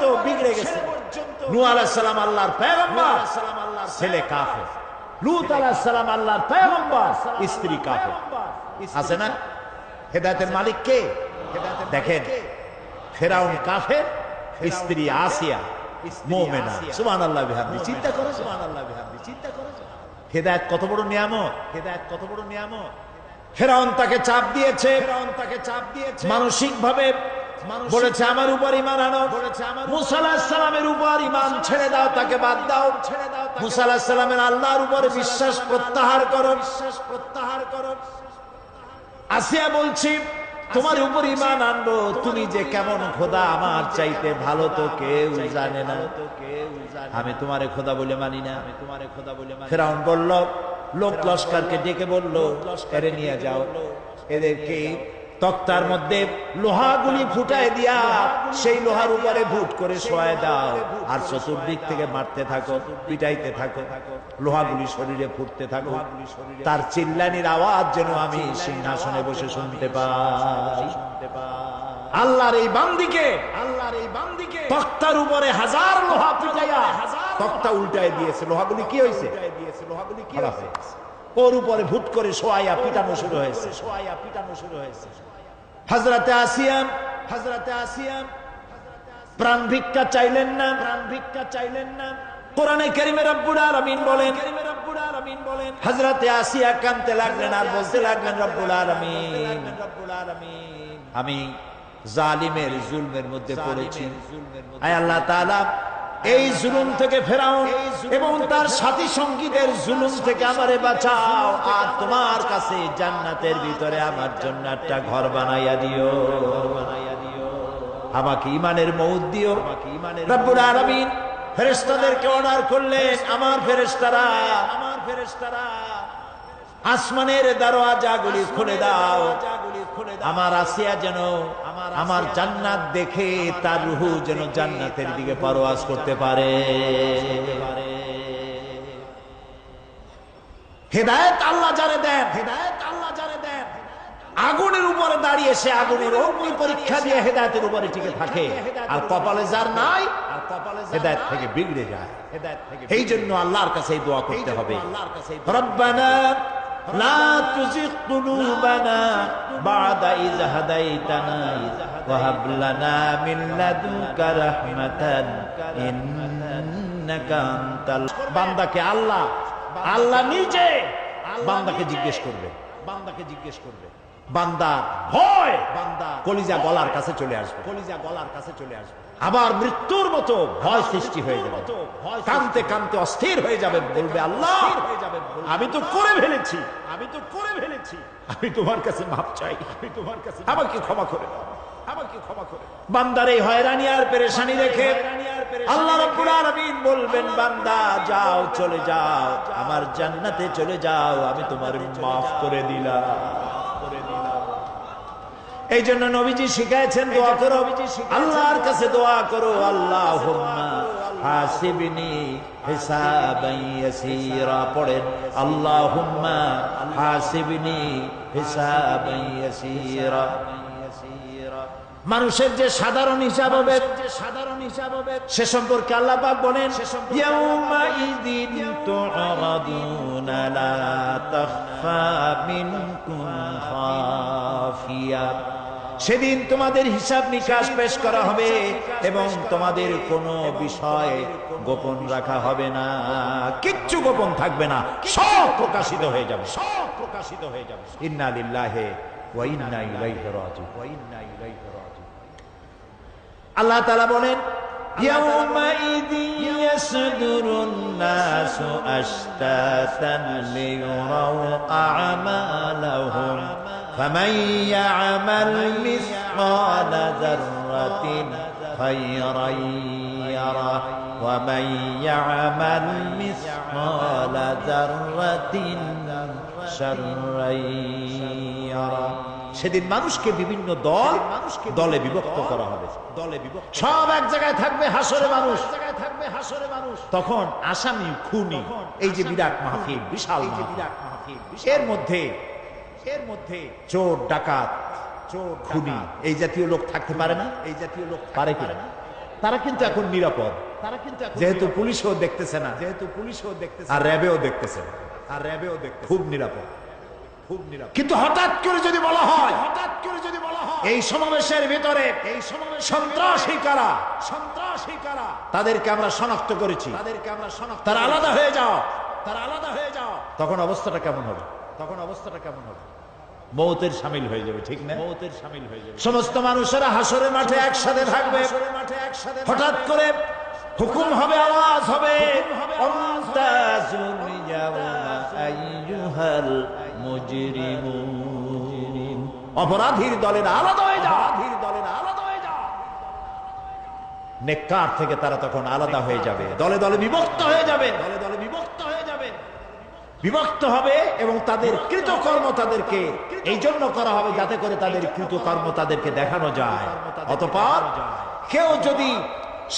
পর্যন্ত বিগড়ে গেছে। নু আল্লাহর পেগম্বর ছেলে কাফে লুত আলাইসালাম আল্লাহর পেগম্বর স্ত্রী কাফে আছে না? হেদায়তের মালিক কে? দেখেন ফেরাউন কাফের স্ত্রী আসিয়া মোমেনা। আল্লাহ চিন্তা করো আল্লাহ চিন্তা করো হেদায়েত কত বড় নিয়ামত? হেদায়েত কত বড় নিয়ামত? ফেরাউন তাকে চাপ দিয়েছে। ফেরাউন তাকে চাপ দিয়েছে। মানসিক ভাবে বলেছে আমার উপর ইমান আনো। বলেছে আমার মুসা আলাহিস সালামের উপর ইমান ছেড়ে দাও তাকে বাদ দাও। ছেড়ে দাও মুসা আলাহিস সালামের আল্লাহর উপর বিশ্বাস প্রত্যাহার করো। বিশ্বাস প্রত্যাহার করো। আসিয়া বলছি তোমার উপর ইমান আনব। তুমি যে কেমন খোদা আমার চাইতে ভালো তো কেউ জানে না। আমি তোমারে খোদা বলে মানি না। আমি তোমারে খোদা বলে মানি ফেরাউন বলল লোক লস্করকে ডেকে বলল এরে নিয়ে যাও। এদেরকে তক্তার মধ্যে লোহাগুলি ফুটায় দিয়া সেই লোহার উপরে ভুট করে শোয়ায় দাও। আর চতুর্দিক থেকে মারতে থাকো পিটাইতে থাকো লোহাগুলি শরীরে ফুটতে থাকো। তার চিল্লানির আওয়াজ যেন আমি সিংহাসনে বসে শুনতে পাই। আল্লাহর এই বান্দিকে আল্লাহর এই বান্দিকে তক্তার উপরে হাজার লোহা পিটাইয়া তক্তা উল্টায় দিয়েছে। লোহাগুলি কি হয়েছে? লোহাগুলি কি হয়েছে? ওর উপরে ভুট করে শোয়াইয়া পিটানো শুরু হয়েছে। শোয়াইয়া পিটানো শুরু হয়েছে। হাজরাতে আসিয়াম হাজরাতে আসিয়াম প্রাণ ভিক্ষা চাইলেন না প্রাণ ভিক্ষা চাইলেন না কোরআনে কারিমে রব্বুল আলামিন বলেন কারিমে রব্বুল আলামিন বলেন হযরতে আসিয়া কাঁদতে লাগলেন আর বলতে লাগলেন রব্বুল আলামিন রব্বুল আলামিন আমি জালিমের জুলমের মধ্যে পড়েছি আয় আল্লাহ তাআলা এই জুলুম থেকে ফেরাউন এবং তার সাথী সঙ্গীদের জুলুম থেকে আমারে বাঁচাও। আর তোমার কাছে জান্নাতের ভিতরে আমার জন্য একটা ঘর বানাইয়া দিও। বানাইয়া দিও আমাকে ইমানের মৌদ দিও। রব্বুল আলামিন ফেরেশতাদেরকে অর্ডার করলেন। আমার ফেরেস্তারা আমার ফেরেশতারা। আসমানের দরওয়াজাগুলি খুলে দাও। আমার আসিয়া যেন আমার জান্নাত দেখে তার রুহু যেন জান্নাতের দিকে পরওয়াজ করতে পারে। হেদায়েত আল্লাহ যারে দেন হেদায়েত আল্লাহ যারে দেন। আগুনের উপরে দাঁড়িয়ে সে আগুনের অগ্নি পরীক্ষা দিয়ে হেদায়তের উপরে টিকে থাকে। আর কপালে যার নাই হেদায়ত থেকে বিগড়ে যায়। এই জন্য আল্লাহর কাছে দোয়া করতে হবে। রব্বানা لا تزغ قلوبنا بعد إذ هديتنا وهب لنا من لدنك رحمة إنك أنت বান্দাকে আল্লাহ আল্লাহ নিজে বান্দাকে জিজ্ঞেস করবে বান্দাকে জিজ্ঞেস করবে বান্দা ভয় বান্দা কলিজা গলার কাছে চলে আসবে কলিজা গলার কাছে চলে আসবে আবার মৃত্যুর মতো ভয় সৃষ্টি হয়ে যাবে। কানতে কানতে অস্থির হয়ে যাবে বলবে আল্লাহ আমি তো করে ফেলেছি। আমি তো করে ফেলেছি। আমি তোমার কাছে মাপ চাই। আমি তোমার কাছে আমাকে ক্ষমা করে দাও। আমাকে ক্ষমা করে বান্দার এই হয়রানি আর পেরেশানি রেখে আল্লাহ রাব্বুল আলামিন বলবেন বান্দা যাও চলে যাও আমার জান্নাতে চলে যাও আমি তোমার মাফ করে দিলাম। এই জন্য নবীজি শিখাইছেন দোয়া করো। আল্লাহর কাছে দোয়া করো। আল্লাহ হাসিবিনি হিসাবান ইয়াসীরা। পড়েন আল্লাহুম্মা হাসিবিনি হিসাবান ইয়াসীরা। মানুষের যে সাধারণ হিসাব হবে সাধারণ হিসাব হবে সে সম্পর্কে আল্লাহ পাক বলেন ইয়াউমা ইদিন তুআরাদুনা লা তাখফা মিনকুম খাফিয়া। সেদিন তোমাদের হিসাব নিকাশ পেশ করা হবে এবং তোমাদের কোনো বিষয় গোপন রাখা হবে না কিচ্ছু গোপন থাকবে না সব প্রকাশিত হয়ে যাবে সব প্রকাশিত হয়ে যাবে ইন্না লিল্লাহি ওয়া ইন্না ইলাইহি রাজিউন ওয়া ইন্না ইলাইহি রাজিউন আল্লাহ তাআলা বলেন يومئذ يصدر الناس أشتاتا ليروا أعمالهم فمن يعمل مثقال ذرة خيرا يره ومن يعمل مثقال ذرة شرا يره সেদিন মানুষকে বিভিন্ন দল দলে বিভক্ত করা হবে দলে বিভক্ত সব এক জায়গায় থাকবে হাসরে মানুষ জায়গায় থাকবে হাসরে মানুষ তখন আসামি খুনি এই যে বিরাট মাহফিল বিশাল বিরাট মাহফিল এর মধ্যে এর মধ্যে চোর ডাকাত চোর খুনি এই জাতীয় লোক থাকতে পারে না এই জাতীয় লোক পারে কিনা তারা কিন্তু এখন নিরাপদ। তারা কিন্তু যেহেতু পুলিশও দেখতেছে না। যেহেতু পুলিশও দেখতেছে আর র্যাবেও দেখতেছে না। আর র্যাবেও দেখতে খুব নিরাপদ। খুব নিরাপদ। কিন্তু হঠাৎ করে যদি বলা হয় হঠাৎ করে যদি বলা হয় এই সমাবেশের ভিতরে এই সমাবেশ সন্ত্রাসী কারা? সন্ত্রাসী কারা? তাদেরকে আমরা শনাক্ত করেছি। তাদেরকে আমরা শনাক্ত তারা আলাদা হয়ে যাও। তারা আলাদা হয়ে যাও। তখন অবস্থাটা কেমন হবে? তখন অবস্থাটা কেমন হবে? মৌতের সামিল হয়ে যাবে ঠিক না? মৌতের সামিল হয়ে যাবে। সমস্ত মানুষেরা হাসরে মাঠে একসাথে থাকবে। মাঠে একসাথে হঠাৎ করে হুকুম হবে আওয়াজ হবে। অপরাধীর দলের আলাদা হয়ে যাও। অপরাধীর দলের আলাদা হয়ে যাও। নেককার থেকে তারা তখন আলাদা হয়ে যাবে। দলে দলে বিভক্ত হয়ে যাবে। দলে দলে বিভক্ত হয়ে বিভক্ত হবে এবং তাদের কৃতকর্ম তাদেরকে এই জন্য করা হবে যাতে করে তাদের কৃতকর্ম তাদেরকে দেখানো যায়। অতপর কেউ যদি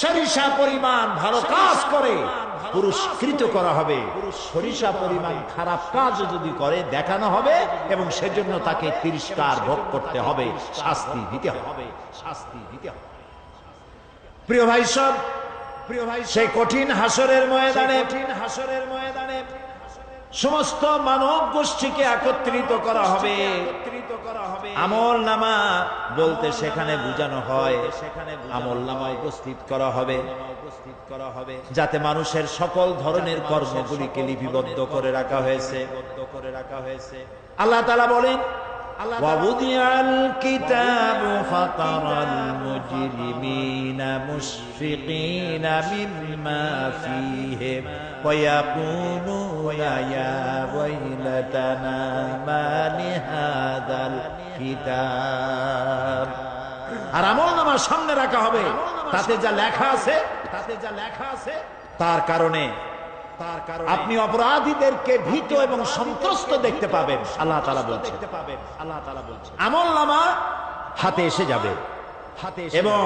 সরিষা পরিমাণ ভালো কাজ করে পুরস্কৃত করা হবে। সরিষা পরিমাণ খারাপ কাজ যদি করে দেখানো হবে এবং সেজন্য তাকে তিরস্কার ভোগ করতে হবে শাস্তি দিতে হবে শাস্তি দিতে হবে। প্রিয় ভাই সব প্রিয় ভাই সেই কঠিন হাসরের ময়দানে কঠিন হাসরের ময়দানে সমস্ত মানব গোষ্ঠীকে একত্রিত করা হবে। আমল নামা বলতে সেখানে বুঝানো হয়। সেখানে আমল নামা উপস্থিত করা হবে। উপস্থিত করা হবে। যাতে মানুষের সকল ধরনের কর্মগুলিকে লিপিবদ্ধ করে রাখা হয়েছে। করে রাখা হয়েছে। আল্লাহ তালা বলেন ووضع الكتاب فترى المجرمين مشفقين مما فيه ويقولون يا ويلتنا ما لهذا الكتاب আর আমল নামার সামনে রাখা হবে তাতে যা লেখা আছে তাতে যা লেখা আছে তার কারণে তার কারণে আপনি অপরাধীদেরকে ভীত এবং সন্ত্রস্ত দেখতে পাবেন। আল্লাহ তালা বলছে আমল নামা হাতে এসে যাবে। হাতে এবং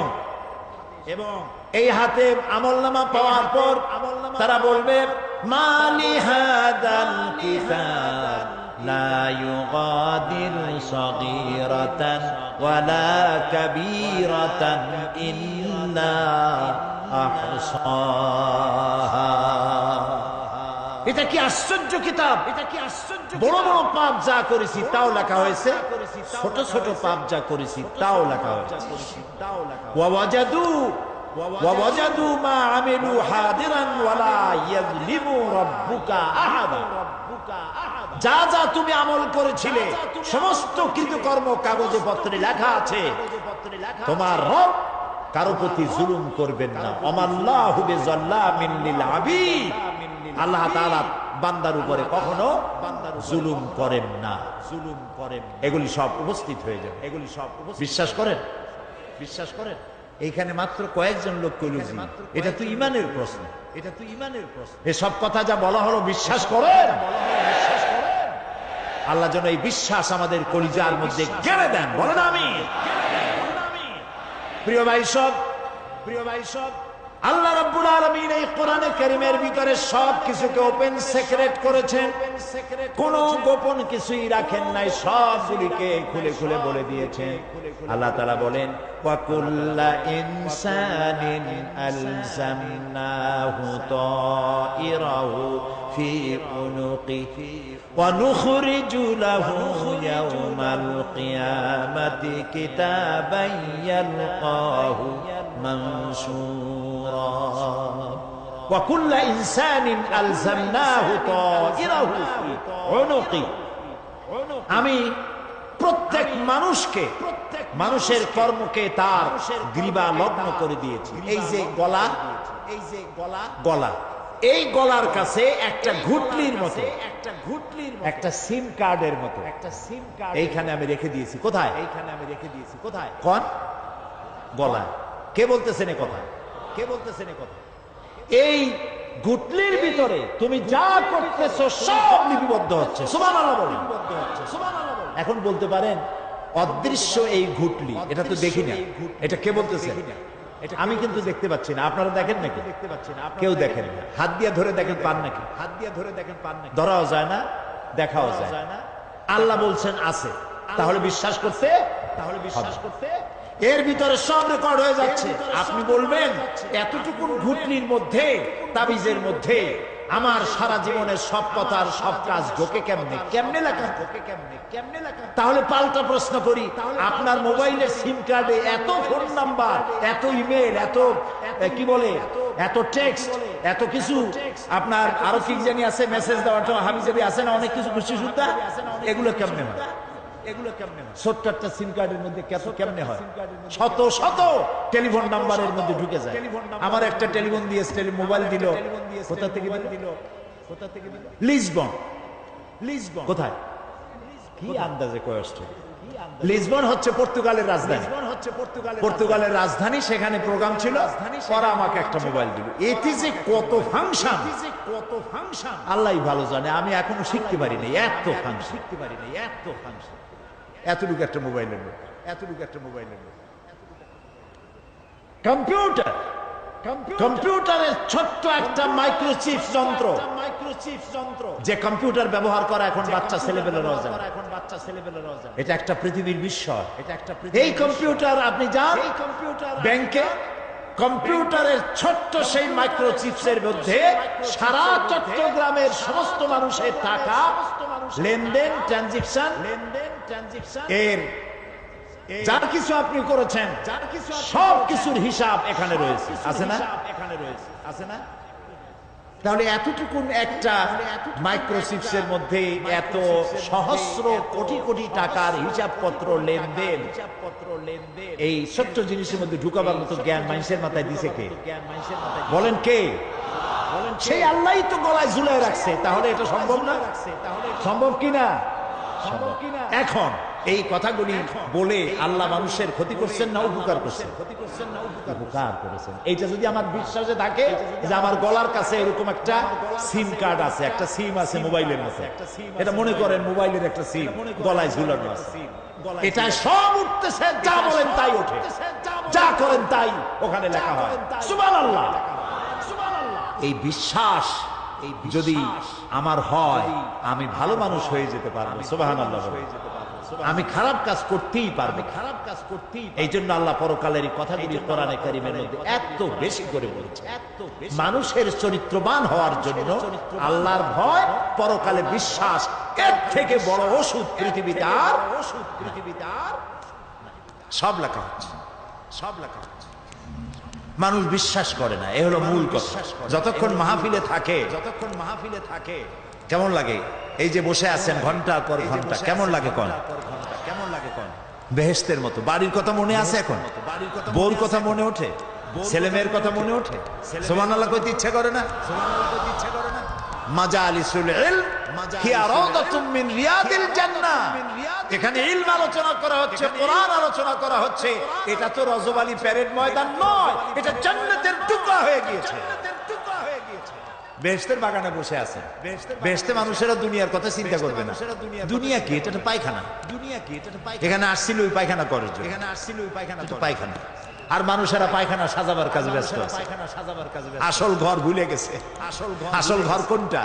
এবং এই হাতে আমল নামা পাওয়ার পর তারা বলবে মালি হাদাল লা ইউগাদিরু ওয়ালা কাবীরাতান ইল্লা আহসাহা. এটা কি আশ্চর্য কিতাব? এটা কি আশ্চর্য বড় বড় পাপ যা করেছি তাও লেখা হয়েছে। ছোট ছোট পাপ যা করেছি তাও লেখা হয়েছে। ওয়াজাদু ওয়াজাদু মা আমিলু হাদিরান ওয়ালা ইয়াজলিমু রাব্বুকা আহাদা। যা যা তুমি আমল করেছিলে সমস্ত কৃতকর্ম কাগজে পত্রে লেখা আছে। তোমার রব কারও প্রতি জুলুম করবেন না। অমাল্লাহু বিজাল্লামিন লিল আবিদ। আল্লাহ তাআলা বান্দার উপরে কখনো জুলুম করেন না। জুলুম করেন এগুলি সব উপস্থিত হয়ে যাবে। এগুলি সব বিশ্বাস করেন? বিশ্বাস করেন। এইখানে মাত্র কয়েকজন লোক কইল এটা তো ইমানের প্রশ্ন। এটা তো ইমানের প্রশ্ন। এসব কথা যা বলা হলো বিশ্বাস করেন? আল্লাহ যেন এই বিশ্বাস আমাদের কলিজার মধ্যে গেড়ে দেন। বলেন আমি প্রিয় ভাই সব প্রিয় ভাই সব আল্লাহ রাব্বুল আলামিন এই কোরআনে কারীমের ভিতরে সব কিছুকে ওপেন সিক্রেট করেছেন। কোনো গোপন কিছুই রাখেন নাই, সবগুলিকে খুলে খুলে বলে দিয়েছেন। আল্লাহ তাআলা বলেন, ওয়া কুল্লা ইনসানিন আলজামনাহু তাইরাহু ফি উনুকিহি ওয়া নুখরিজু লাহু ইয়াওমাল কিয়ামাতি কিতাবান ইয়ালকাহু মানসুরা وكل إنسان ألزمناه طائره في عنقه আমি প্রত্যেক মানুষকে মানুষের কর্মকে তার গ্রীবা লগ্ন করে দিয়েছি এই যে গলা এই যে গলা গলা এই গলার কাছে একটা ঘুটলির মতো একটা ঘুটলির একটা সিম কার্ডের মতো একটা সিম কার্ড এইখানে আমি রেখে দিয়েছি কোথায় এইখানে আমি রেখে দিয়েছি কোথায় কোন গলা কে বলতেছেন এ কথা কে বলতেছেন কথা? এই গুটলির ভিতরে তুমি যা করতেছো সব লিপিবদ্ধ হচ্ছে। এখন বলতে পারেন অদৃশ্য এই ঘুটলি এটা তো দেখি না। এটা কে বলতেছে? আমি কিন্তু দেখতে পাচ্ছি না। আপনারা দেখেন নাকি? দেখতে পাচ্ছি না কেউ দেখেন না। হাত দিয়ে ধরে দেখেন পান নাকি? হাত দিয়ে ধরে দেখেন পান নাকি ধরাও যায় না দেখাও যায় না। আল্লাহ বলছেন আছে। তাহলে বিশ্বাস করতে তাহলে বিশ্বাস করতে এর ভিতরে সব রেকর্ড হয়ে যাচ্ছে। আপনি বলবেন এতটুকু ঘুটনির মধ্যে তাবিজের মধ্যে আমার সারা জীবনের সব কথার সব কাজ ঢোকে কেমনে? কেমনে লেখা? ঢোকে কেমনে কেমনে লেখা তাহলে পাল্টা প্রশ্ন করি। আপনার মোবাইলের সিম কার্ডে এত ফোন নাম্বার এত ইমেল এত কি বলে? এত টেক্সট এত কিছু আপনার আরও কি জানি আছে মেসেজ দেওয়ার জন্য হাবিজাবি আছে না অনেক কিছু খুশি সুদ্ধা এগুলো কেমনে হয়? এগুলো কেমনে হয়? ছোট্ট একটা সিম কার্ডের মধ্যে কেমনে হয়? শত শত টেলিফোন নাম্বারের মধ্যে ঢুকে যায়। আমার একটা টেলিফোন দিয়ে মোবাইল দিল। কোথা থেকে দিল? কোথা থেকে দিল? লিসবন। লিসবন। কোথায়? কি আন্দাজে কয় লিসবন হচ্ছে পর্তুগালের রাজধানী। পর্তুগালের পর্তুগালের রাজধানী। সেখানে প্রোগ্রাম ছিল। ওরা আমাকে একটা মোবাইল দিল। এতে যে কত ফাংশন কত ফাংশন আল্লাহ ভালো জানে আমি এখনও শিখতে পারিনি এত ফাংশন শিখতে পারিনি এত ফাংশন এতটুকু একটা মোবাইলের লোক এতটুকু একটা মোবাইলের লোক কম্পিউটার কম্পিউটারের ছোট্ট একটা মাইক্রোচিপ যন্ত্র। মাইক্রোচিপ যন্ত্র। যে কম্পিউটার ব্যবহার করা এখন বাচ্চা ছেলেবেলের অজান। এখন বাচ্চা ছেলেবেলের অজান। এটা একটা পৃথিবীর বিস্ময়। এটা একটা এই কম্পিউটার আপনি যান এই কম্পিউটার ব্যাংকে। কম্পিউটারের ছোট্ট সেই মাইক্রোচিপসের মধ্যে সারা চট্টগ্রামের সমস্ত মানুষের টাকা লেনদেন ট্রানজেকশন লেনদেন এর যার কিছু আপনি করেছেন সব কিছুর হিসাব এখানে রয়েছে। আছে না? এখানে রয়েছে। আছে না? তাহলে এতটুকুন একটা মাইক্রোচিপসের মধ্যে এত সহস্র কোটি কোটি টাকার হিসাবপত্র লেনদেন। হিসাবপত্র লেনদেন। এই ছোট্ট জিনিসের মধ্যে ঢুকাবার মতো জ্ঞান মানুষের মাথায় দিছে কে? বলেন কে? সেই আল্লাহই তো গলায় ঝুলাই রাখছে। তাহলে এটা সম্ভব না? সম্ভব কি না সম্ভব কি না? এখন এই কথাগুলি বলে আল্লাহ মানুষের ক্ষতি করছেন না উপকার করছেন? উপকার করেছেন। এইটা যদি আমার বিশ্বাসে থাকে যে আমার গলার কাছে এরকম একটা সিম কার্ড আছে একটা সিম আছে মোবাইলের মধ্যে। এটা মনে করেন মোবাইলের একটা সিম গলায় ঝুলানো আছে। এটা সব উঠতেছে যা বলেন তাই ওঠে। যা করেন তাই ওখানে লেখা হয়। সুবহানাল্লাহ। এই বিশ্বাস যদি আমার হয় আমি ভালো মানুষ হয়ে যেতে পারব সুবহানাল্লাহ বলে। আমি খারাপ কাজ করতেই পারব। খারাপ কাজ করতেই এই জন্য আল্লাহ পরকালের কথাগুলি কোরআনে কারিমের মধ্যে এত বেশি করে বলছে। এত মানুষের চরিত্রবান হওয়ার জন্য আল্লাহর ভয় পরকালে বিশ্বাস। এর থেকে বড় ওষুধ পৃথিবীতে আর ওষুধ পৃথিবীতে আর সব লেখা হচ্ছে। সব লেখা মানুষ বিশ্বাস করে না এ হলো মূল কথা। যতক্ষণ মাহফিলে থাকে যতক্ষণ মাহফিলে থাকে। কেমন লাগে? এই যে বসে আছেন ঘণ্টার পর ঘণ্টা কেমন লাগে কন? কেমন লাগে কন? বেহেস্তের মতো। বাড়ির কথা মনে আছে এখন? বউর কথা মনে ওঠে? ছেলে মেয়ের কথা মনে ওঠে? সোমান আল্লাহ কইতে ইচ্ছে করে না? সোমান আল্লাহ কইতে ইচ্ছে করে না? মাজালিসুল ইলম। হিয়া এখানে ইলম আলোচনা করা হচ্ছে কোরআন আলোচনা করা হচ্ছে। এটা তো প্যারেড ময়দান নয় এটা জান্নাতের টুকরা হয়ে গিয়েছে। বাগানে বসে আছে। বেহেশতে মানুষেরা দুনিয়ার কথা চিন্তা করবে না। দুনিয়া কি? এটা পায়খানা। দুনিয়া কি? এটা এখানে আসছিল ওই পায়খানা করার জন্য। এখানে আসছিল ওই পায়খানা পায়খানা। আর মানুষেরা পায়খানা সাজাবার কাজে ব্যস্ত পায়খানা সাজাবার কাজে আসল ঘর ভুলে গেছে। আসল ঘর আসল ঘর কোনটা?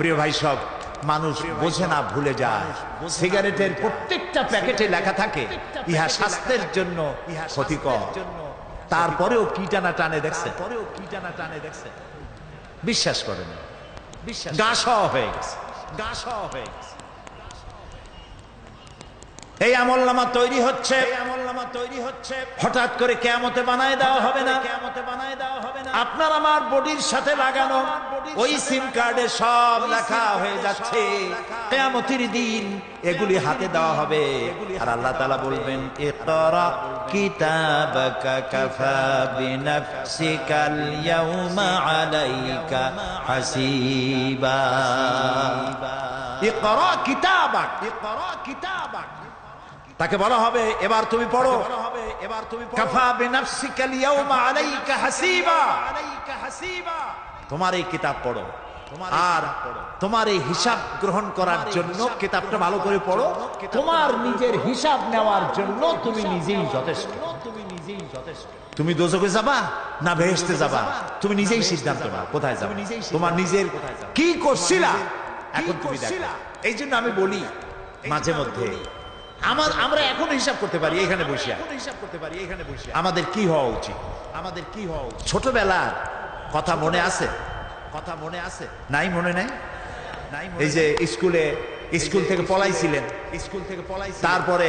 প্রিয় ভাই সব মানুষ বোঝে না ভুলে যায়। সিগারেটের প্রত্যেকটা প্যাকেটে লেখা থাকে ইহা স্বাস্থ্যের জন্য ক্ষতিকর। তারপরেও কি টানা টানে দেখছে পরেও কি টানা টানে দেখছে বিশ্বাস করেন। বিশ্বাস গা সহ হয়ে গেছে। গা সহ হয়ে গেছে। এই আমলনামা তৈরি হচ্ছে তৈরি হচ্ছে। হঠাৎ করে কেমতে বানায় দেওয়া হবে না কেমতে বানায় দেওয়া হবে না। আপনার আমার বডির সাথে লাগানো ওই সিম কার্ডে সব লেখা হয়ে যাচ্ছে। কেয়ামতির দিন এগুলি হাতে দেওয়া হবে। আর আল্লাহ তাআলা বলবেন, ইকরা কিতাবাকা কাফা বিনাফসিকাল ইয়াউমা আলাইকা হাসিবা। ইকরা কিতাবাক ইকরা কিতাবাক। তাকে বলা হবে এবার তুমি পড়ো। এবার তুমি কাফা বিনাফসিকাল ইয়াউমা আলাইকা হাসিবা। আলাইকা হাসিবা। তোমার এই কিতাব পড়ো। আর তোমার এই হিসাব গ্রহণ করার জন্য কিতাবটা ভালো করে পড়ো। তোমার নিজের হিসাব নেওয়ার জন্য তুমি নিজেই যথেষ্ট। তুমি নিজেই যথেষ্ট। তুমি দোজকে যাবা না বেহেশতে যাবা? তুমি নিজেই সিদ্ধান্ত নাও কোথায় যাবে? তোমার নিজের কি করছিলা? এখন তুমি দেখো। এই জন্য আমি বলি মাঝে মধ্যে আমার আমরা এখন হিসাব করতে পারি এখানে বসে হিসাব করতে পারি এখানে বসে আমাদের কি হওয়া উচিত? আমাদের কি হওয়া উচিত? ছোটবেলার কথা মনে আছে? কথা মনে আছে? নাই মনে নাই? নাই এই যে স্কুলে স্কুল থেকে পলাইছিলেন। স্কুল থেকে পলাই তারপরে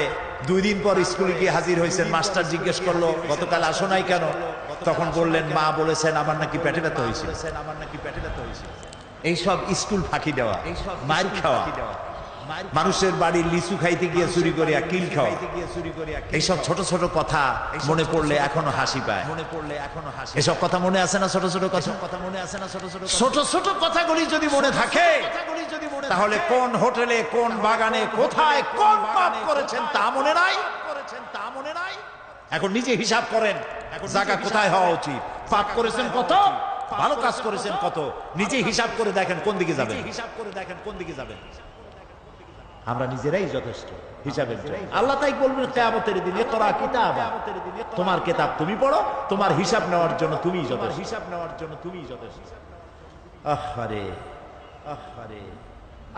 দুই দিন পর স্কুলে গিয়ে হাজির হয়েছেন মাস্টার জিজ্ঞেস করল গতকাল আসো নাই কেন? তখন বললেন মা বলেছেন আমার নাকি পেটে ব্যথা হয়েছিল আমার নাকি পেটে ব্যথা হয়েছিল এইসব স্কুল ফাঁকি দেওয়া এইসব মার খাওয়া। মানুষের বাড়ির লিচু খাইতে গিয়ে চুরি করিয়া কিল খাওয়া এইসব ছোট ছোট কথা মনে পড়লে এখনও হাসি পায়। মনে পড়লে এখনও হাসি এসব কথা মনে আছে না ছোট ছোট কথা? কথা মনে আছে না ছোট ছোট ছোট ছোট কথাগুলি যদি মনে থাকে তাহলে কোন হোটেলে কোন বাগানে কোথায় কোন পাপ করেছেন তা মনে নাই? করেছেন তা মনে নাই? এখন নিজে হিসাব করেন এখন জায়গা কোথায় হওয়া উচিত? পাপ করেছেন কত? ভালো কাজ করেছেন কত? নিজে হিসাব করে দেখেন কোন দিকে যাবেন। হিসাব করে দেখেন কোন দিকে যাবেন। আমরা নিজেরাই যথেষ্ট হিসাবে আল্লাহ তাই বলবেন কেয়ামতের দিনে তোরা কিতাব। তোমার কিতাব তুমি পড়ো তোমার হিসাব নেওয়ার জন্য তুমি যথেষ্ট। হিসাব নেওয়ার জন্য তুমি যথেষ্ট। আহারে আহারে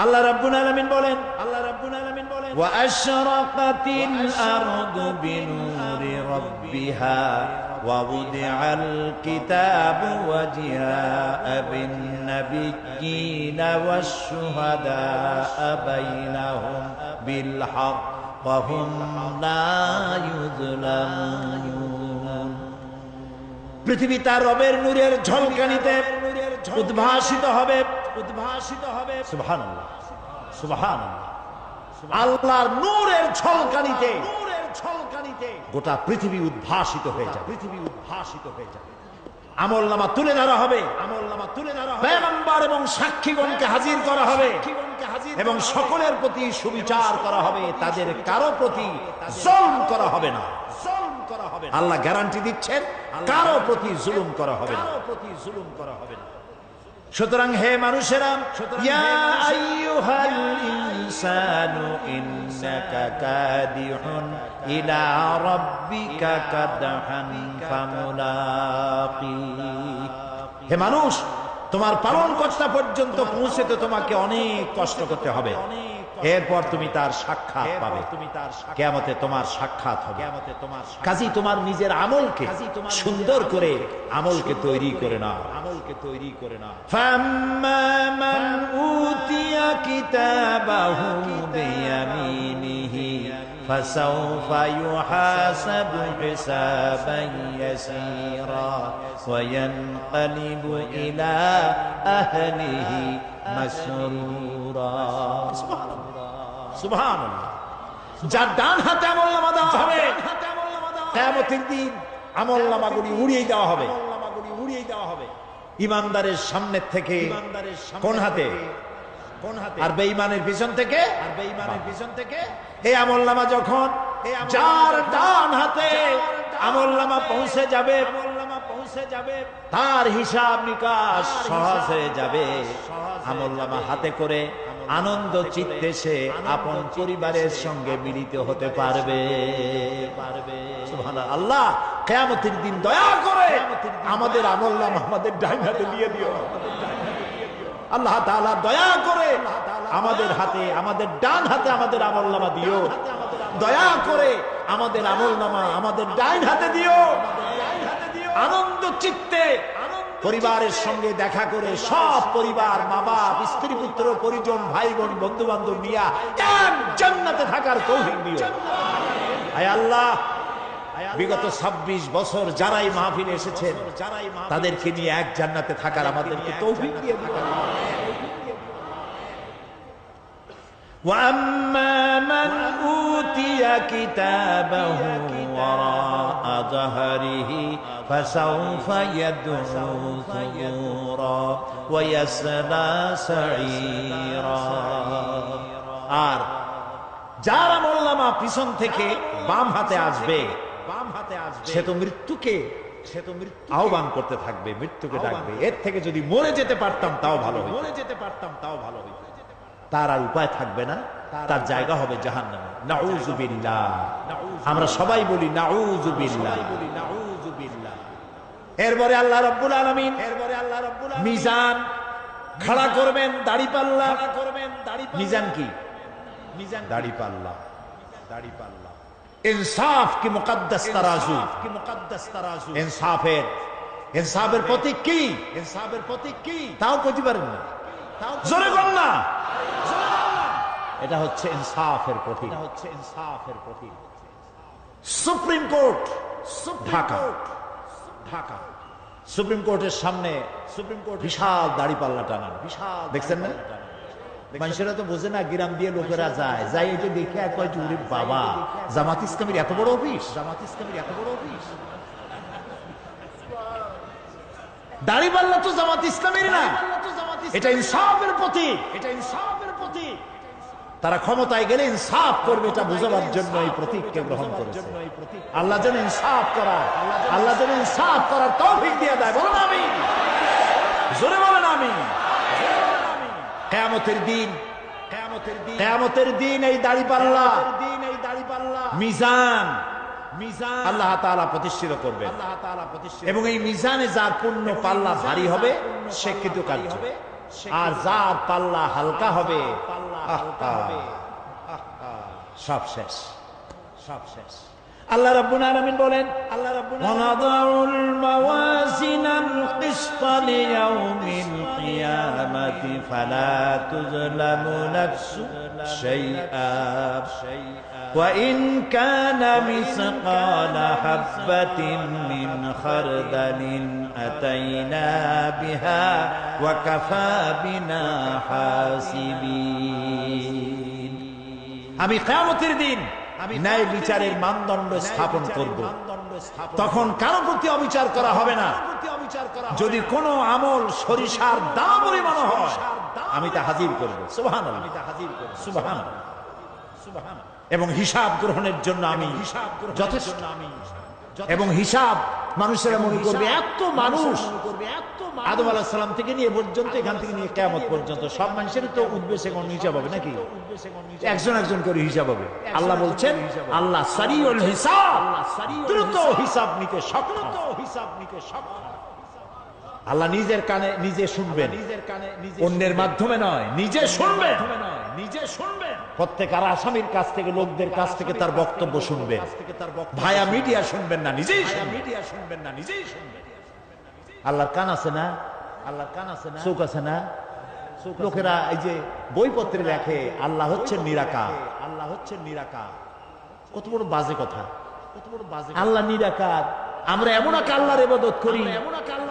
আল্লাহ রাব্বুল আলামিন বলেন আল্লাহ রাব্বুল আলামিন বলেন ওয়া আশরাকাতিল আরদু বিনুরি রাব্বিহা। নাবিয়্যিনা ওয়াশ শুহাদা বাইনাহুম বিল হক ওয়া হুম লা ইউযলামুন পৃথিবী তার রবের নূরের ঝলকানিতে উদ্ভাসিত হবে। উদ্ভাসিত হবে। সুবহানাল্লাহ। সুবহানাল্লাহ। আল্লাহর নূরের ঝলকানিতে। ঝলকানিতে। গোটা পৃথিবী উদ্ভাসিত হয়ে যাবে। পৃথিবী উদ্ভাসিত হয়ে যাবে। আমল নামা তুলে ধরা হবে। আমল নামা তুলে ধরা হবে। পেগম্বর এবং সাক্ষীগণকে হাজির করা হবে। এবং সকলের প্রতি সুবিচার করা হবে। তাদের কারও প্রতি জুলুম করা হবে না। জুলুম করা হবে আল্লাহ গ্যারান্টি দিচ্ছেন। কারও প্রতি জুলুম করা হবে না। কারও প্রতি জুলুম করা হবে না। সুতরাং হে মানুষেরা ইয়া আইয়ুহাল ইনসানু ইন্নাকা কাদিহুন ইলা রাব্বিকা কাদহান ফামুলাকি। হে মানুষ তোমার পালন কর্তা পর্যন্ত পৌঁছেতে তোমাকে অনেক কষ্ট করতে হবে। এরপর তুমি তার সাক্ষাৎ পাবে তুমি তার কেমতে তোমার সাক্ষাৎ হবে তোমার কাজী তোমার নিজের আমলকে সুন্দর করে আমলকে তৈরি করে না আমলকে তৈরি করে না ফাম্মা মান উতিয়া কিতাবাহু বিয়ামিনিহি فسوف يحاسب حسابا يسيرا وينقلب إلى أهله مسرورا সুবহান যার ডান হাতে আমল নামা দেওয়া হবে কেমতের দিন আমল নামাগুলি উড়িয়ে দেওয়া হবে। উড়িয়ে দেওয়া হবে। ইমানদারের সামনের থেকে কোন হাতে? কোন হাতে? আর বেঈমানের পিছন থেকে? আর বেঈমানের পিছন থেকে? এই আমল নামা যখন যার ডান হাতে আমল নামা পৌঁছে যাবে পৌঁছে যাবে তার হিসাব নিকাশ সহজ হয়ে যাবে। আমল নামা হাতে করে আনন্দ চিত্তে সে আপন পরিবারের সঙ্গে মিলিত হতে পারবে। আল্লাহ, কেয়ামতের দিন দয়া করে আমাদের আমল নামা আমাদের ডাইন হাতে দিয়ে দিও। আল্লাহ তাআলা দয়া করে আমাদের হাতে, আমাদের ডান হাতে আমাদের আমল নামা দিও। দয়া করে আমাদের আমল নামা আমাদের ডাইন হাতে দিও। আনন্দ চিত্তে পরিবারের সঙ্গে দেখা করে সব পরিবার মা বাপ স্ত্রী পুত্র পরিজন ভাই বোন বন্ধু বান্ধব নিয়া এক জান্নাতে থাকার তৌফিক দিও আয় আল্লাহ বিগত ২৬ বছর যারাই মাহফিলে এসেছেন তাদেরকে নিয়ে এক জান্নাতে থাকার আমাদেরকে তৌফিক দিয়ে দিবেন وأما من أوتي كتابه وراء ظهره فسوف يدعو ثبورا ويسلى سعيرا আর যার আমল্লামা পিছন থেকে বাম হাতে আসবে বাম হাতে আসবে সে তো মৃত্যুকে সে তো মৃত্যু আহ্বান করতে থাকবে মৃত্যুকে ডাকবে এর থেকে যদি মরে যেতে পারতাম তাও ভালো মরে যেতে পারতাম তাও ভালো হইতো তার আর উপায় থাকবে না তার জায়গা হবে জাহান নামে নাউজুবিল্লাহ আমরা সবাই বলি নাউজুবিল্লাহ এরপরে আল্লাহ রব্বুল আলামিন এরপরে আল্লাহ রব্বুল মিজান খাড়া করবেন দাড়ি পাল্লা। করবেন দাড়ি মিজান কি? মিজান দাড়ি পাল্লা। দাড়ি পাল্লা ইনসাফ কি মুকদ্দাস তারাজু? কি মুকদ্দাস তারাজু ইনসাফের। ইনসাফের প্রতীক কি ইনসাফের প্রতীক কি? তাও কইতে পারেন না। জোরে বল না। এটা হচ্ছে ইনসাফের প্রতীক। এটা হচ্ছে ইনসাফের প্রতীক। Supreme court Dhaka. Dhaka. Supreme কোর্টের সামনে সুপ্রিম কোর্ট বিশাল দাড়ি পাল্লা টানান। বিশাল দেখছেন না? মানুষেরা তো বোঝে না গ্রাম দিয়ে লোকেরা যায়। যাই এটা দেখে এক কয় চুরি বাবা। জামাত ইসলামের এত বড় অফিস? জামাত ইসলামের এত বড় অফিস? দাড়ি পাল্লা তো জামাত ইসলামের না। এটা ইনসাফের প্রতীক। এটা প্রতীক তারা ক্ষমতায় গেলে ইনসাফ করবে, এটা বোঝাবার জন্য এই প্রতীককে গ্রহণ করেছে। আল্লাহ যেন ইনসাফ করা আল্লাহ যেন ইনসাফ করার তৌফিক দিয়ে দেয়। বলুন আমি। জোরে বলেন আমি। কেয়ামতের দিন কেয়ামতের দিন এই দাড়ি পাল্লা দিন এই দাড়ি পাল্লা মিজান মিজান আল্লাহ তাআলা প্রতিষ্ঠিত করবে আল্লাহ তাআলা প্রতিষ্ঠিত এবং এই মিজানে যার পূর্ণ পাল্লা ভারী হবে, সে কৃতকার্য হবে। আর যার পাল্লা হালকা হবে সব শেষ সব শেষ। আল্লাহ রাব্বুল আলামিন বলেন আল্লাহ রাব্বুল আলামিন ওয়ানাদাউল মাওয়াজিনাল কিসতা লিয়াউমিল القيامة فلا تظلم نفس شيئا وإن كان مثقال حبة من خردل أتينا بها وكفى بنا حاسبين আমি কিয়ামতের দিন আমি ন্যায় বিচারের মানদণ্ড স্থাপন করব তখন কারো প্রতি অবিচার করা হবে না যদি কোনো আমল সরিষার দাম পরিমাণ হয় আমি তা হাজির করব। সুবহান আমি তা হাজির করব। সুবহান এবং হিসাব গ্রহণের জন্য আমি যথেষ্ট। আমি এবং হিসাব মানুষেরা মনে করবে এত মানুষ। আদম আলাহ সালাম থেকে নিয়ে পর্যন্ত এখান থেকে নিয়ে কেমত পর্যন্ত সব মানুষের তো উদ্বেশে কোন হিসাব হবে নাকি? একজন একজন করে হিসাব হবে। আল্লাহ বলছেন আল্লাহ সারিউল হিসাব। দ্রুত হিসাব। নিতে সক্ষম। হিসাব নিতে সক্ষম। আল্লাহ নিজের কানে নিজে শুনবেন। নিজের কানে অন্যের মাধ্যমে নয় নিজে শুনবেন। নিজে শুনবেন। প্রত্যেক আর আসামির কাছ থেকে লোকদের কাছ থেকে তার বক্তব্য শুনবেন। ভায়া মিডিয়া শুনবেন না নিজেই মিডিয়া শুনবেন না নিজেই শুনবেন। আল্লাহর কান আছে না? আল্লাহর কান আছে না? চোখ আছে না? লোকেরা এই যে বইপত্রে লেখে আল্লাহ হচ্ছে নিরাকার আল্লাহ হচ্ছে নিরাকার কত বড় বাজে কথা। কত বড় বাজে আল্লাহ নিরাকার। আমরা এমন এক আল্লাহর ইবাদত করি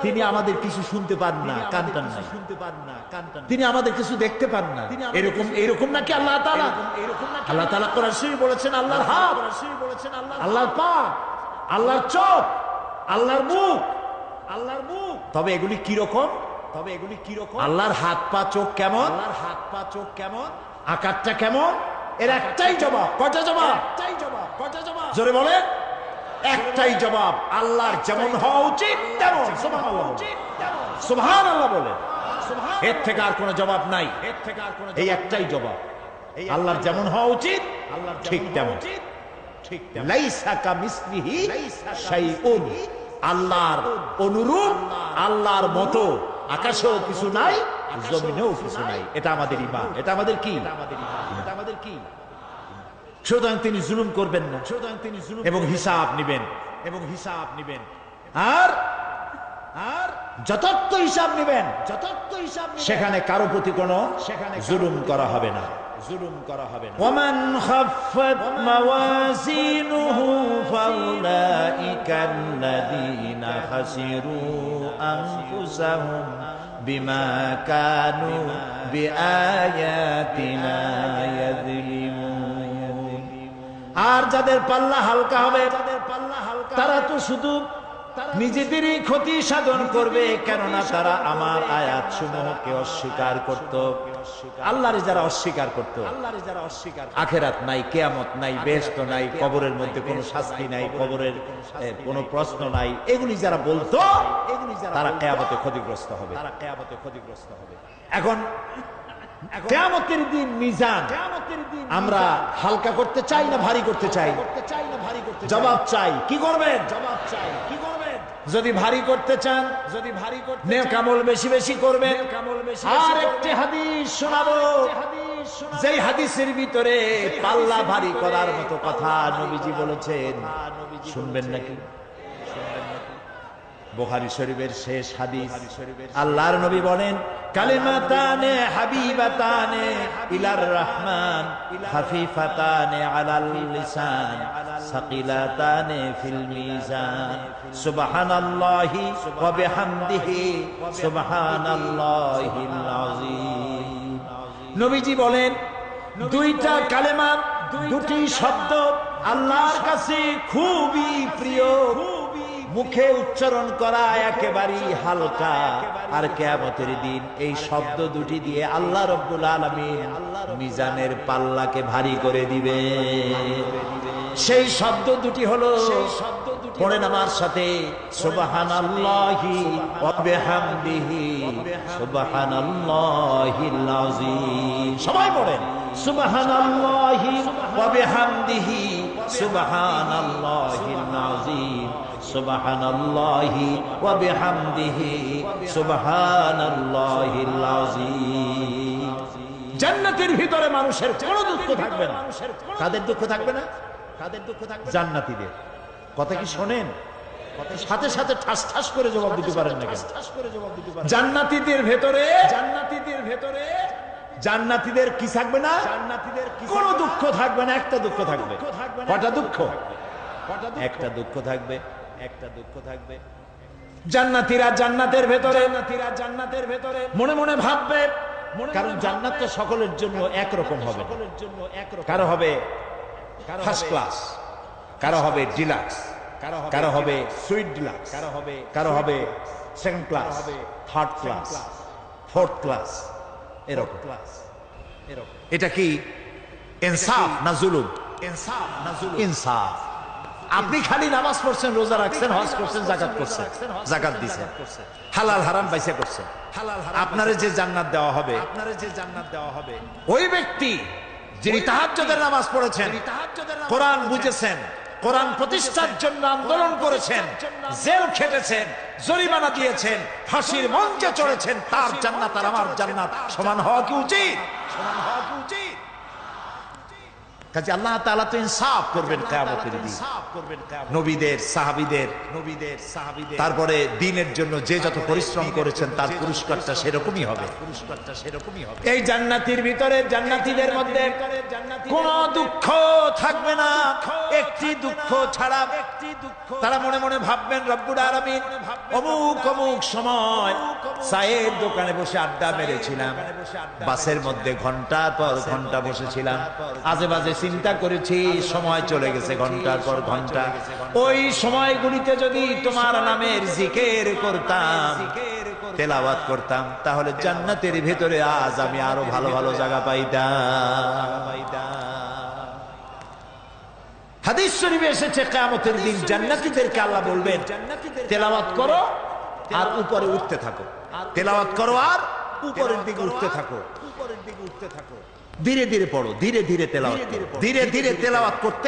তিনি আমাদের কিছু শুনতে পান না কান টান নাই। শুনতে পান না কান টান তিনি আমাদের কিছু দেখতে পান না। এরকম এরকম নাকি আল্লাহ তাআলা? এরকম নাকি আল্লাহ তাআলা কোরআন শরীফ বলেছেন আল্লাহর হাত বলেছেন আল্লাহ আল্লাহর পা আল্লাহর চোখ আল্লাহর মুখ। আল্লাহর মুখ। তবে এগুলি কি রকম? তবে এগুলি কি রকম? আল্লাহর হাত পা চোখ কেমন? আল্লাহর হাত পা চোখ কেমন? আকারটা কেমন? এর একটাই জবাব। কয়টা জবাব? একটাই জবাব। কয়টা জবাব? জোরে বলেন। একটাই জবাব, আল্লাহর যেমন হওয়া উচিত, তেমন। সুবহান আল্লাহ বলে। এর থেকে আর কোনো জবাব নাই। এর থেকে আর কোনো এই একটাই জবাব, আল্লাহর যেমন হওয়া উচিত আল্লাহর ঠিক তেমন। ঠিক লাইসা কামিসলিহি শাইউন। আল্লাহর অনুরূপ, আল্লাহর মতো আকাশেও কিছু নাই, জমিনেও কিছু নাই। এটা আমাদের ইমান এটা আমাদের কি? আমাদের কি? সুতরাং তিনি জুলুম করবেন না। সুতরাং তিনি জুলুম এবং হিসাব নিবেন। এবং হিসাব নিবেন। আর? আর? যথার্থ হিসাব নিবেন। যথার্থ হিসাব সেখানে কারও প্রতি কোনো সেখানে জুলুম করা হবে না। জুলুম করা হবে না। ওমান খাফফাত মাওয়াজিনুহু ফাউলাইকা আল্লাযীনা খাসিরু আনফুসাহুম বিমা কানু বিআয়াতিনা আর যাদের পাল্লা হালকা হবে তারা তো শুধু নিজেদেরই ক্ষতি সাধন করবে কেননা তারা আমার আয়াত সমূহকে অস্বীকার করত। আল্লাহর যারা অস্বীকার করত আল্লাহর যারা অস্বীকার আখেরাত নাই কেয়ামত নাই বেস্ত নাই কবরের মধ্যে কোনো শাস্তি নাই কবরের কোনো প্রশ্ন নাই। এগুলি যারা বলতো এগুলি যারা তারা কেয়ামতে ক্ষতিগ্রস্ত হবে। তারা কেয়ামতে ক্ষতিগ্রস্ত হবে। এখন কেয়ামতের দিন মিজান আমরা হালকা করতে চাই না ভারী করতে চাই? জবাব চাই। কি করবেন? জবাব চাই। কি করবেন? যদি ভারী করতে চান যদি ভারী করতে নেক আমল বেশি বেশি করবেন। আর একটি হাদিস শোনাবো। যেই হাদিসের ভিতরে পাল্লা ভারী করার মতো কথা নবীজি বলেছেন। শুনবেন নাকি? বুখারী শরীফের শেষ হাদিস। আল্লাহর নবী বলেন, কালিমাতানে হাবিবাতানে ইলার রহমান খাফিফাতানে আলাল লিসান, সাকিলাতানে ফিল মিজান। সুবহানাল্লাহি ওয়া বিহামদিহি, সুবহানাল্লাহিল আযীম। নবীজি বলেন, দুইটা কালেমা দুটি শব্দ আল্লাহর কাছে খুবই প্রিয়। মুখে উচ্চারণ করা একেবারেই হালকা। আর কেয়ামতের দিন এই শব্দ দুটি দিয়ে আল্লাহ রব্বুল আলমিন মিজানের পাল্লাকে ভারী করে দিবে। সেই শব্দ দুটি হলো পড়েন আমার সাথে সুবাহান আল্লাহি অবেহামদিহি সুবাহান সবাই পড়েন সুবাহান আল্লাহি অবেহামদিহি সুবাহান আল্লাহিল নাজিম সুবাহান আল্লাহি ওয়াবিহামদিহি সুবহানাল্লাহিল আযীম। জান্নাতের ভিতরে মানুষের কোনো দুঃখ থাকবে না। কাদের দুঃখ থাকবে না? কাদের দুঃখ থাকবে জান্নাতীদের। কথা কি শোনেন? সাথে সাথে ঠাস ঠাস করে জবাব দিতে পারেন না কেন? জান্নাতীদের ভেতরে জান্নাতীদের ভেতরে জান্নাতীদের কি থাকবে না? জান্নাতীদের কোনো দুঃখ থাকবে না একটা দুঃখ থাকবে। কটা দুঃখ? একটা দুঃখ থাকবে। একটা দুঃখ থাকবে। জান্নাতীরা জান্নাতের ভেতরে জান্নাতীরা জান্নাতের ভেতরে। মনে মনে ভাববে কারণ জান্নাত তো সকলের জন্য একরকম হবে। সকলের জন্য একরকম। কারও হবে ফার্স্ট ক্লাস কারও হবে ডিলাক্স কারও হবে সুইট ডিলাক্স কারও হবে কারও হবে second class third class fourth class এরকম। ক্লাস এরকম। এটা কি? ইনসাফ না জুলুম? ইনসাফ না জুলুম। ইনসাফ। আপনি খালি নামাজ পড়ছেন, রোজা রাখছেন, হজ করছেন, জাকাত করছেন, জাকাত দিছেন। হালাল হারাম বাইসা করছেন। আপনারে যে জান্নাত দেওয়া হবে আপনারে যে জান্নাত দেওয়া হবে ওই ব্যক্তি যিনি তাহাজ্জুদের নামাজ পড়েছেন, কোরআন বুঝেছেন, কোরআন প্রতিষ্ঠার জন্য আন্দোলন করেছেন, জেল খেটেছেন, জরিমানা দিয়েছেন, ফাঁসির মঞ্চে চড়েছেন, তার জান্নাত আর আমার জান্নাত সমান হওয়া কি উচিত? সমান হওয়া কি উচিত? কাজে আল্লাহ তাআলা তো ইনসাফ করবেন কিয়ামতের নবীদের সাহাবীদের নবীদের, সাহাবীদের, তারপরে দিনের জন্য যে যত পরিশ্রম করেছেন, তার পুরস্কারটা সেরকমই হবে। পুরস্কারটা সেরকমই হবে এই জান্নাতির ভিতরে জান্নাতীদের মধ্যে কোনো দুঃখ থাকবে না। একটি দুঃখ ছাড়া একটি দুঃখ তারা মনে মনে ভাববেন, রব্বুল আলামিন অমুক অমুক সময় চায়ের দোকানে বসে আড্ডা মেরেছিলাম। বাসের মধ্যে ঘণ্টার পর ঘণ্টা বসেছিলাম। আজে বাজে চিন্তা করেছি, সময় চলে গেছে ঘণ্টার পর ঘণ্টা। ওই সময়গুলিতে যদি তোমার নামের জিকের করতাম, তেলাওয়াত করতাম, তাহলে জান্নাতের ভেতরে আজ আমি আরও ভালো ভালো জায়গা পাইতাম। হাদিস শরীফে এসেছে, কিয়ামতের দিন জান্নাতীদেরকে আল্লাহ বলবেন, তেলাওয়াত করো আর উপরে উঠতে থাকো। তেলাওয়াত করো আর উপরের দিকে উঠতে থাকো। উপরের দিকে উঠতে থাকো। ধীরে ধীরে পড়ো ধীরে ধীরে তেলাওয়াত করো। ধীরে ধীরে তেলাওয়াত করতে